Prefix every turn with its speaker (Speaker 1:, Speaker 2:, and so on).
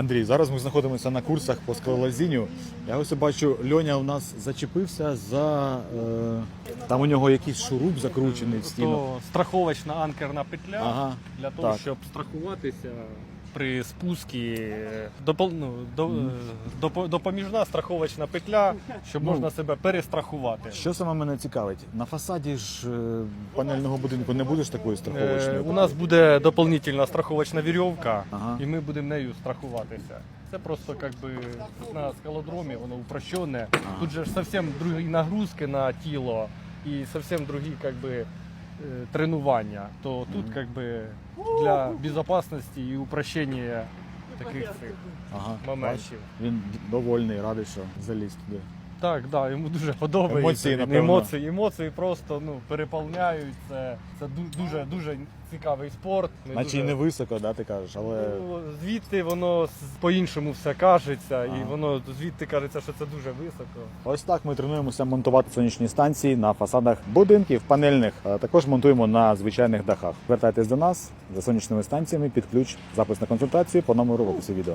Speaker 1: Андрій, зараз ми знаходимося на курсах по скалолазінню. Я ось бачу, Льоня у нас зачепився за. Е, там у нього якийсь шуруп закручений в стіну.
Speaker 2: То страховочна анкерна петля
Speaker 1: Ага.
Speaker 2: для того,
Speaker 1: так.
Speaker 2: щоб страхуватися при спуску. Допол... Ну, до... е, допо- допоміжна страховочна петля, щоб
Speaker 1: Ну,
Speaker 2: можна себе перестрахувати.
Speaker 1: Що саме мене цікавить? На фасаді ж е, панельного будинку не будеш такої
Speaker 2: Е,
Speaker 1: страховочної?
Speaker 2: у нас буде дополнительна страховочна вірьовка,
Speaker 1: Ага.
Speaker 2: і ми будемо нею страхуватися. Це просто как би на скалодромі, воно упрощене. Тут же ж зовсім другі нагрузки на тіло і зовсім другі как би, е, тренування. То тут как бы для безпечності і упрощення таких цих
Speaker 1: Ага.
Speaker 2: моментів.
Speaker 1: Він довольний, радий, що заліз туди.
Speaker 2: Так, да, йому дуже подобається.
Speaker 1: Емоції, напевно.
Speaker 2: емоції, емоції просто ну, переповняють. Це, це ду- дуже дуже цікавий спорт. Ми
Speaker 1: Наче й
Speaker 2: дуже-
Speaker 1: не високо, да, ти кажеш, але
Speaker 2: Ну, звідти воно с- по-іншому все кажеться, і
Speaker 1: Ага.
Speaker 2: воно звідти кажеться, що це дуже високо.
Speaker 1: ось так ми тренуємося монтувати сонячні станції на фасадах будинків панельних. а Також монтуємо на звичайних дахах. Звертайтесь до нас за сонячними станціями під ключ. Запис на консультацію по номеру в описі відео.